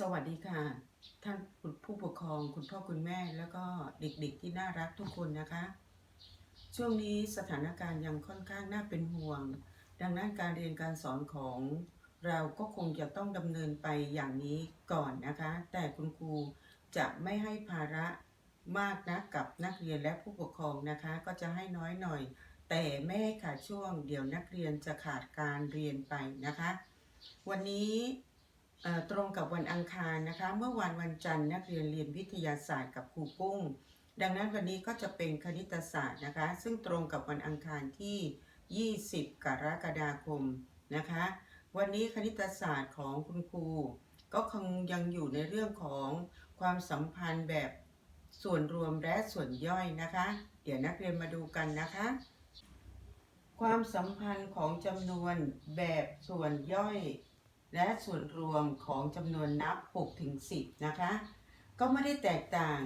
สวัสดีค่ะ ท่านผู้ปกครองคุณพ่อคุณแม่แล้วก็เด็กๆที่น่ารักทุกคนนะคะ ช่วงนี้สถานการณ์ยังค่อนข้างน่าเป็นห่วง ดังนั้นการเรียนการสอนของเราก็คงจะต้องดำเนินไปอย่างนี้ก่อนนะคะ แต่คุณครูจะไม่ให้ภาระมากนะกับนักเรียนและผู้ปกครองนะคะ ก็จะให้น้อยหน่อย แต่ไม่ให้ขาดช่วง เดี๋ยวนักเรียนจะขาดการเรียนไปนะคะ วันนี้ ตรงกับวันอังคารนะคะ เมื่อวันวันจันทร์นักเรียนเรียนวิทยาศาสตร์กับครูกุ้ง ดังนั้นวันนี้ก็จะเป็นคณิตศาสตร์นะคะ ซึ่งตรงกับวันอังคารที่ 20 กรกฎาคมนะคะ วันนี้คณิตศาสตร์ของคุณครู ก็คงยังอยู่ในเรื่องของความสัมพันธ์แบบส่วนรวมและส่วนย่อยนะคะ เดี๋ยวนักเรียนมาดูกันนะคะ ความสัมพันธ์ของจำนวนแบบส่วนย่อย และส่วนรวมของจำนวนนับ6ถึง10 นะคะ ก็ไม่ได้แตกต่าง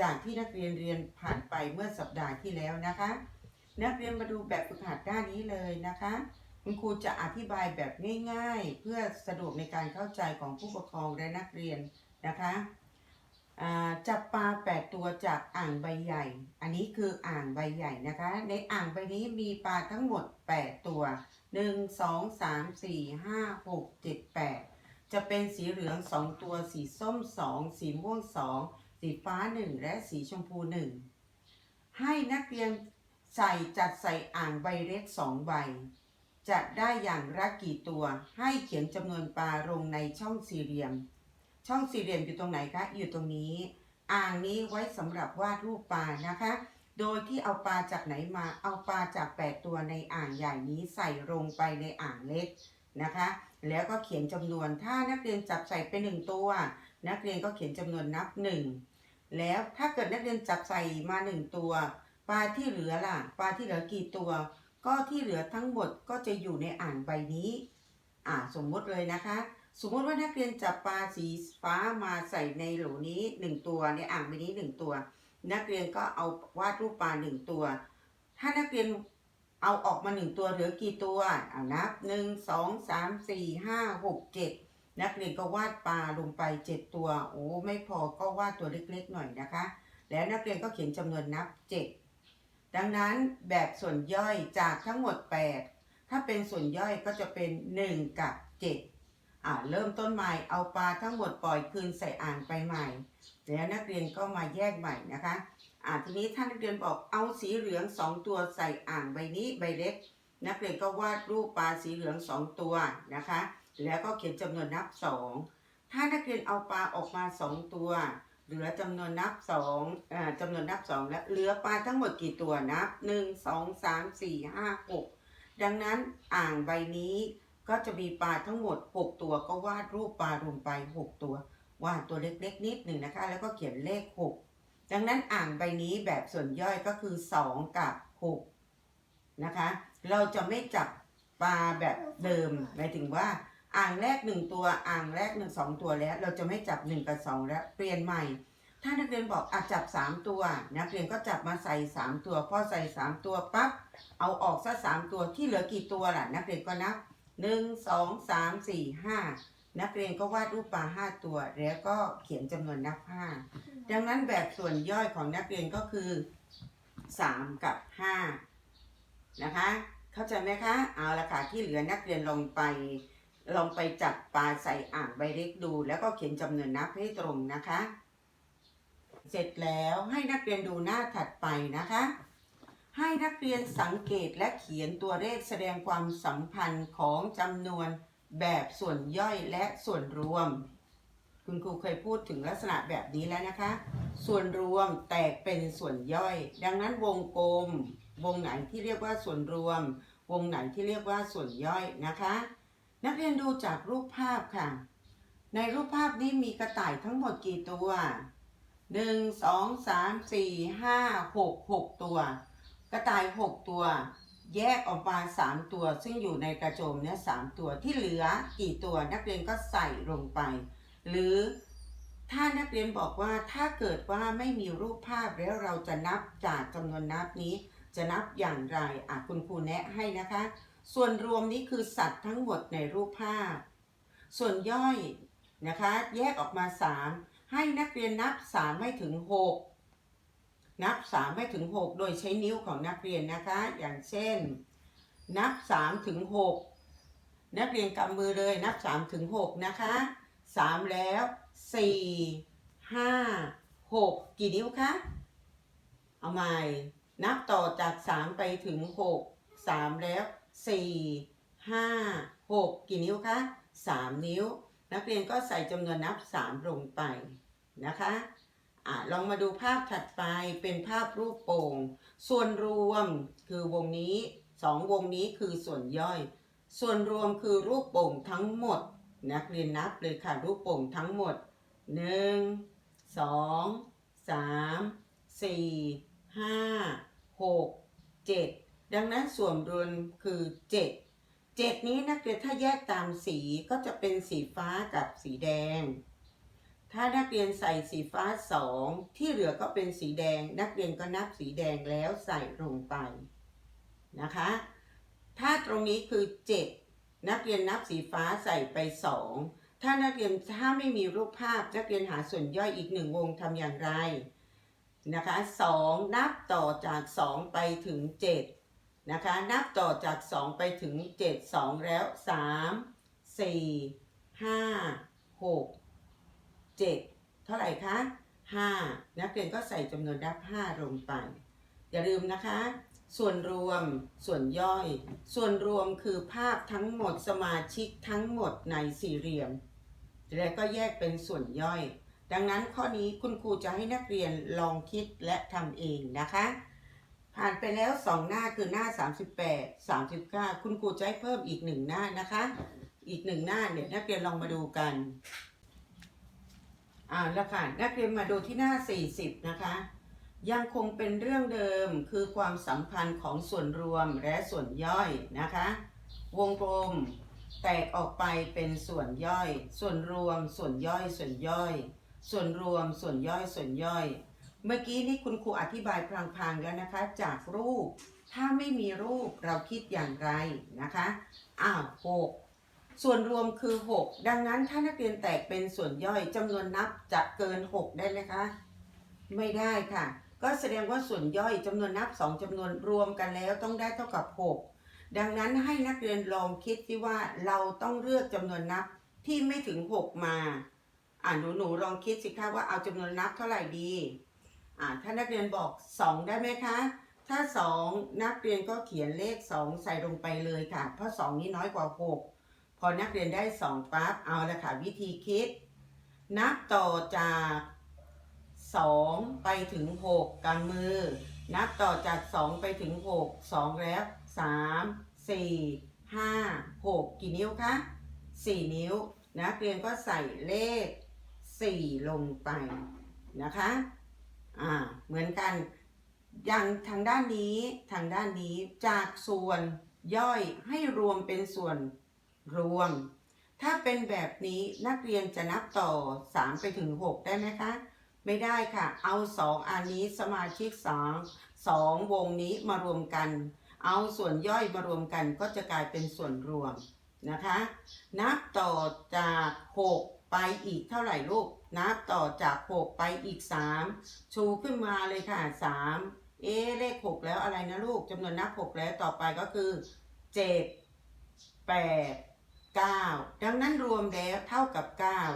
จากที่นักเรียนเรียนผ่านไปเมื่อสัปดาห์ที่แล้วนะคะ นักเรียนมาดูแบบฝึกหัดด้านนี้เลยนะคะคุณครูจะอธิบายแบบง่าย ๆ เพื่อสะดวกในการเข้าใจของผู้ปกครองและนักเรียนนะคะ จับปลา8ตัวจากอ่างใบใหญ่ อันนี้คืออ่างใบใหญ่นะคะ ในอ่างใบนี้มีปลาทั้งหมด8ตัว1 2 3 4 5 6 7 8จะเป็นสีเหลือง2ตัวสีส้ม2สีม่วง2สีฟ้า1และสีชมพู1ให้นักเรียนใส่จัดใส่อ่างใบเล็ก2ใบจะได้อย่างละกี่ตัวให้เขียนจำนวนปลาลงในช่องสี่เหลี่ยม ช่องสี่เหลี่ยมอยู่ตรงไหนคะ อยู่ตรงนี้ อ่างนี้ไว้สำหรับวาดรูปปลานะคะ โดยที่เอาปลาจากไหนมา เอาปลาจาก 8 ตัวในอ่างใหญ่นี้ใส่ลงไปในอ่างเล็กนะคะ แล้วก็เขียนจำนวน ถ้านักเรียนจับใส่ไปหนึ่งตัว นักเรียนก็เขียนจำนวนนับหนึ่งแล้วถ้าเกิดนักเรียนจับใส่มาหนึ่งตัว ปลาที่เหลือล่ะ ปลาที่เหลือกี่ตัว ก็ที่เหลือทั้งหมดก็จะอยู่ในอ่างใบนี้ อ่าสมมุติเลยนะคะ สมมติว่านักเรียนจับปลาสีฟ้ามาใส่ในโหลนี้หนึ่งตัวในอ่างใบนี้หนึ่งตัว นักเรียนก็เอาวาดรูปปลาหนึ่งตัว ถ้านักเรียนเอาออกมาหนึ่งตัวเหลือกี่ตัวอ่านับหนึ่งสองสามสี่ห้าหกเจ็ดนักเรียนก็วาดปลาลงไปเจ็ดตัว โอ้ไม่พอก็วาดตัวเล็กๆหน่อยนะคะ แล้วนักเรียนก็เขียนจำนวนนับเจ็ดดังนั้นแบบส่วนย่อยจากทั้งหมด8ถ้าเป็นส่วนย่อยก็จะเป็น1กับ7 อ่าเริ่มต้นใหม่เอาปลาทั้งหมดปล่อยคืนใส่อ่างไปใหม่ แล้วนักเรียนก็มาแยกใหม่นะคะอ่าทีนี้ท่านนักเรียนบอกเอาสีเหลือง2ตัวใส่อ่างใบนี้ใบเล็ก นักเรียนก็วาดรูปปลาสีเหลือง2ตัวนะคะ แล้วก็เขียนจำนวนนับ2ถ้านักเรียนเอาปลาออกมา2ตัว เหลือจำนวนนับ2อ่าจำนวนนับ2แล้วเหลือปลาทั้งหมดกี่ตัวนับ1 2 3 4 5 6ดังนั้นอ่างใบนี้ ก็จะมีปลาทั้งหมด 6 ตัวก็วาดรูปปลาลงไป 6 ตัว วาดตัวเล็กๆ นิดหนึ่งนะคะ แล้วก็เขียนเลข 6 ดังนั้นอ่างใบนี้แบบส่วนย่อยก็คือ 2 กับ 6 นะคะ เราจะไม่จับปลาแบบเดิมหมายถึงว่าอ่างแรก 1 ตัวอ่างแรก 1 2 ตัวแล้ว เราจะไม่จับ 1 กับ 2 แล้วเปลี่ยนใหม่ ถ้านักเรียนบอกอาจับ 3 ตัว นักเรียนก็จับมาใส่ 3 ตัวพอใส่ 3 ตัวปั๊บเอาออกซะ3ตัวที่เหลือกี่ตัวล่ะ นักเรียนก็นับ 1 2 3 4 5นักเรียนก็วาดรูปปลา5ตัว แล้วก็เขียนจำนวนนับ5ดังนั้นแบบส่วนย่อยของนักเรียนก็คือ3กับ5นะคะ เข้าใจไหมคะ เอาละค่ะที่เหลือนักเรียนลงไปลองไปจับปลาใส่อ่างใบเล็กดู แล้วก็เขียนจำนวนนับให้ตรงนะคะ เสร็จแล้วให้นักเรียนดูหน้าถัดไปนะคะ ให้นักเรียนสังเกตและเขียนตัวเลขแสดงความสัมพันธ์ของจำนวนแบบส่วนย่อยและส่วนรวม คุณครูเคยพูดถึงลักษณะแบบนี้แล้วนะคะ ส่วนรวมแตกเป็นส่วนย่อย ดังนั้นวงกลม วงไหนที่เรียกว่าส่วนรวม วงไหนที่เรียกว่าส่วนย่อยนะคะ นักเรียนดูจากรูปภาพค่ะ ในรูปภาพนี้มีกระต่ายทั้งหมดกี่ตัวหนึ่งสองสามสี่ห้าหกหกตัว กระต่ายหกตัว แยกออกมาสามตัว ซึ่งอยู่ในกระโจมเนี่ยสามตัวที่เหลือกี่ตัวนักเรียนก็ใส่ลงไป หรือถ้านักเรียนบอกว่าถ้าเกิดว่าไม่มีรูปภาพแล้วเราจะนับจากจำนวนนับนี้ จะนับอย่างไรอะคุณครูแนะให้นะคะ ส่วนรวมนี้คือสัตว์ทั้งหมดในรูปภาพ ส่วนย่อยนะคะ แยกออกมา 3 ให้นักเรียนนับ3ให้ถึง 6 นับ3ให้ถึง 6 โดยใช้นิ้วของนักเรียนนะคะ อย่างเช่น นับ3ถึง6นักเรียนกำมือเลยนับ3ถึง6นะคะ 3 แล้ว 4 5 6 กี่นิ้วคะเอาใหม่นับต่อจาก 3 ไปถึง 6 3 แล้ว 4 5 6 กี่นิ้วคะ3 นิ้ว นักเรียนก็ใส่จำนวนนับ 3 ลงไปนะคะ อลองมาดูภาพถัดไปเป็นภาพรูปโป่ง ส่วนรวมคือวงนี้2วงนี้คือส่วนย่อย ส่วนรวมคือรูปโป่งทั้งหมด นักเรียนนับเลยค่ะรูปโป่งทั้งหมด 1 2 3 4 5 6 7 ดังนั้นส่วนรวมคือ 7 7 นี้นักเรียนถ้าแยกตามสีก็จะเป็นสีฟ้ากับสีแดง ถ้านักเรียนใส่สีฟ้า2ที่เหลือก็เป็นสีแดง นักเรียนก็นับสีแดงแล้วใส่ลงไปนะคะ ถ้าตรงนี้คือ 7 นักเรียนนับสีฟ้าใส่ไป 2 ถ้านักเรียนถ้าไม่มีรูปภาพนักเรียนหาส่วนย่อยอีกหนึ่งวงทำอย่างไรนะคะ2นับต่อจาก 2 ไปถึง 7 นะคะ นับต่อจาก 2 ไปถึง 7 2 แล้ว 3 4 5 6 7 เท่าไหร่คะ5นักเรียนก็ใส่จำนวนนับ5ลงไป อย่าลืมนะคะ ส่วนรวมส่วนย่อย ส่วนรวมคือภาพทั้งหมดสมาชิกทั้งหมดในสี่เหลี่ยม และก็แยกเป็นส่วนย่อย ดังนั้นข้อนี้คุณครูจะให้นักเรียนลองคิดและทำเองนะคะ ผ่านไปแล้ว 2 หน้าคือหน้า 38 39 คุณครูจะให้เพิ่มอีก 1 หน้านะคะ อีก 1 หน้าเดี๋ยนักเรียนลองมาดูกัน อ่าแล้วค่ะนักเรียนมาดูที่หน้า 40 นะคะ ยังคงเป็นเรื่องเดิมคือความสัมพันธ์ของส่วนรวมและส่วนย่อยนะคะ วงกลมแตกออกไปเป็นส่วนย่อย ส่วนรวม ส่วนย่อย ส่วนย่อย ส่วนรวม ส่วนย่อย ส่วนย่อย เมื่อกี้นี่คุณครูอธิบายพลางๆแล้วนะคะ จากรูป ถ้าไม่มีรูปเราคิดอย่างไรนะคะ อ้าวหก ส่วนรวมคือ 6 ดังนั้นถ้านักเรียนแตกเป็นส่วนย่อยจำนวนนับจะเกิน 6 ได้ไหมคะ ไม่ได้ค่ะ ก็แสดงว่าส่วนย่อยจำนวนนับ 2จำนวนรวมกันแล้วต้องได้เท่ากับ 6 ดังนั้นให้นักเรียนลองคิดที่ว่าเราต้องเลือกจำนวนนับที่ไม่ถึง 6 มาอ่าหนูหนูลองคิดสิคะว่าเอาจำนวนนับเท่าไหร่ดีอ่าถ้านักเรียนบอก 2 ได้ไหมคะ ถ้า 2 นักเรียนก็เขียนเลข 2 ใส่ลงไปเลยค่ะ เพราะ 2 นี้น้อยกว่า 6 อนักเรียนได้2ปั๊บเอาละค่ะ วิธีคิด นับต่อจาก 2 ไปถึง 6กำมือ นับต่อจาก 2 ไปถึง 6 2 แล้ว 3 4 5 6 กี่นิ้วคะ 4 นิ้ว นักเรียนก็ใส่เลข 4 ลงไปนะคะอ่าเหมือนกันอย่างทางด้านนี้ทางด้านนี้จากส่วนย่อยให้รวมเป็นส่วน รวม ถ้าเป็นแบบนี้นักเรียนจะนับต่อ 3 ไปถึง 6 ได้ไหมคะ ไม่ได้ค่ะ เอา 2 อันนี้สมาชิก2 2วงนี้มารวมกัน เอาส่วนย่อยมารวมกันก็จะกลายเป็นส่วนรวมนะคะ นับต่อจาก 6 ไปอีกเท่าไหร่ลูก นับต่อจาก 6 ไปอีก 3 ชูขึ้นมาเลยค่ะ 3 เอะเลข 6 แล้วอะไรนะลูกจำนวนนับ 6 แล้วต่อไปก็คือ 7 8 9 ดังนั้นรวมแล้วเท่ากับ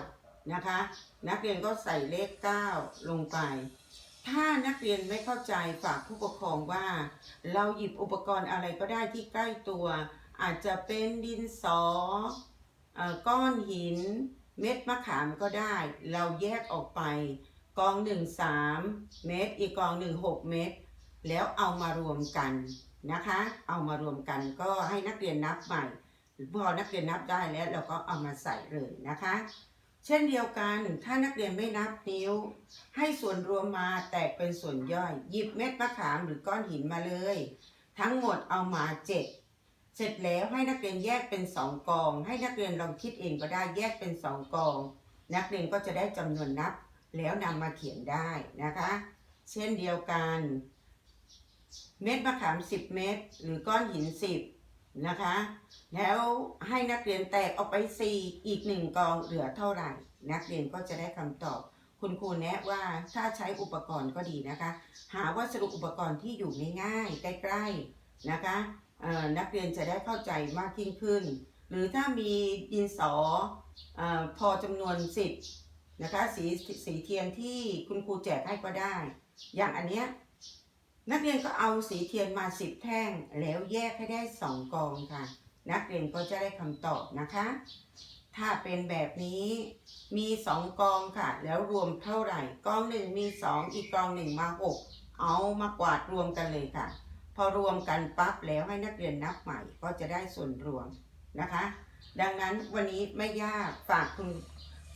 9 นะคะ นักเรียนก็ใส่เลข 9 ลงไป ถ้านักเรียนไม่เข้าใจฝากผู้ปกครองว่า เราหยิบอุปกรณ์อะไรก็ได้ที่ใกล้ตัว อาจจะเป็นดินสออก้อนหิน เม็ดมะขามก็ได้ เราแยกออกไป กองหนึ่งสามเม็ดอีกกองหนึ่งหกเม็ดแล้วเอามารวมกันนะคะ เอามารวมกันก็ให้นักเรียนนับใหม่ พอนักเรียนนับได้แล้วเราก็เอามาใส่เลยนะคะ เช่นเดียวกันถ้านักเรียนไม่นับนิ้ว ให้ส่วนรวมมาแตกเป็นส่วนย่อย หยิบเม็ดมะขามหรือก้อนหินมาเลย ทั้งหมดเอามาเจ็ดเสร็จแล้วให้นักเรียนแยกเป็นสองกอง ให้นักเรียนลองคิดเองก็ได้แยกเป็นสองกอง นักเรียนก็จะได้จำนวนนับแล้วนำมาเขียนได้นะคะ เช่นเดียวกัน เม็ดมะขาม 10 เม็ดหรือก้อนหิน 10 นะคะ แล้วให้นักเรียนแตกออกไป 4 อีก 1กองเหลือเท่าไหร่ นักเรียนก็จะได้คำตอบ คุณครูแนะว่าถ้าใช้อุปกรณ์ก็ดีนะคะ หาวัสดุอุปกรณ์ที่อยู่ง่ายๆใกล้ๆนะคะนักเรียนจะได้เข้าใจมากยิ่งขึ้น หรือถ้ามีดินสอออพอจำนวน 10นะคะสีสีเทียนที่คุณครูแจกให้ก็ได้ อย่างอันเนี้ย นักเรียนก็เอาสีเทียนมา10แท่ง แล้วแยกให้ได้2กองค่ะ นักเรียนก็จะได้คำตอบนะคะ ถ้าเป็นแบบนี้มี2กองค่ะ แล้วรวมเท่าไหร่ กองหนึ่งมี2อีกกองหนึ่งมา6เอามากวาดรวมกันเลยค่ะ พอรวมกันปั๊บแล้วให้นักเรียนนับใหม่ก็จะได้ส่วนรวมนะคะ ดังนั้นวันนี้ไม่ยากฝากคุณ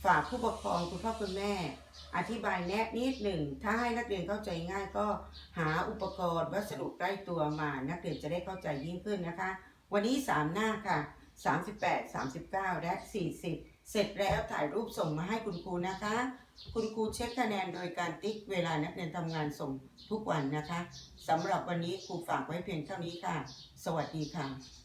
ฝากผู้ปกครองคุณพ่อคุณแม่ อธิบายแนะนิดหนึ่ง ถ้าให้นักเรียนเข้าใจง่ายก็หาอุปกรณ์วัสดุใกล้ตัวมา นักเรียนจะได้เข้าใจยิ่งขึ้นนะคะ วันนี้ 3 หน้าค่ะ 38 39 และ 40 เสร็จแล้วถ่ายรูปส่งมาให้คุณครูนะคะ คุณครูเช็คคะแนนโดยการติ๊กเวลานักเรียนทำงานส่งทุกวันนะคะสำหรับวันนี้ครูฝากไว้เพียงเท่านี้ค่ะ สวัสดีค่ะ